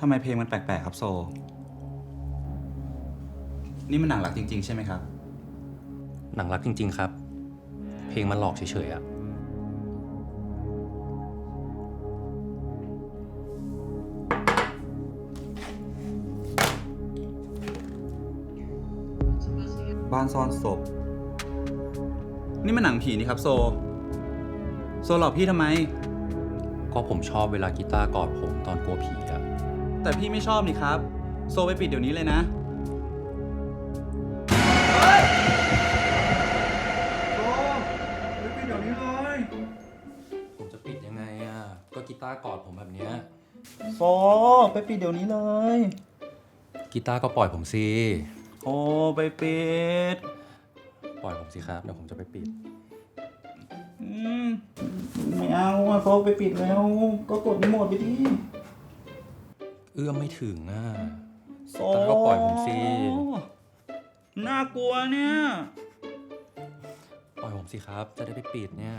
ทำไมเพลงมันแปลกๆครับโซ นี่มันหนังรักจริง ๆ ใช่ไหมครับ หนังรักจริง ๆ ครับ เพลงมันหลอกเฉยๆอะบ้านซ่อนศพ นี่มันหนังผีนี่ครับโซ โซหลอกพี่ทำไม ก็ผมชอบเวลากีตาร์กอดผมตอนกลัวผีอะ แต่พี่ไม่ชอบนี่ครับ โซไปปิดเดี๋ยวนี้เลยนะโซไปปิดเดี๋ยวนี้เลยผมจะปิดยังไงอะก็กีตาร์กอดผมแบบเนี้ย โซไปปิดเดี๋ยวนี้เลย กีตาร์ก็ปล่อยผมสิ โอ้ไปปิด ปล่อยผมสิครับ เดี๋ยวผมจะไปปิด อืมไม่เอาอะโซไปปิดแล้ว ก็กดรีโมทไปดิ เอื้อมไม่ถึงอะโซแต่ก็ปล่อยผมสิน่ากลัวเนี่ย ปล่อยผมสิครับ จะได้ไปปิดเนี่ย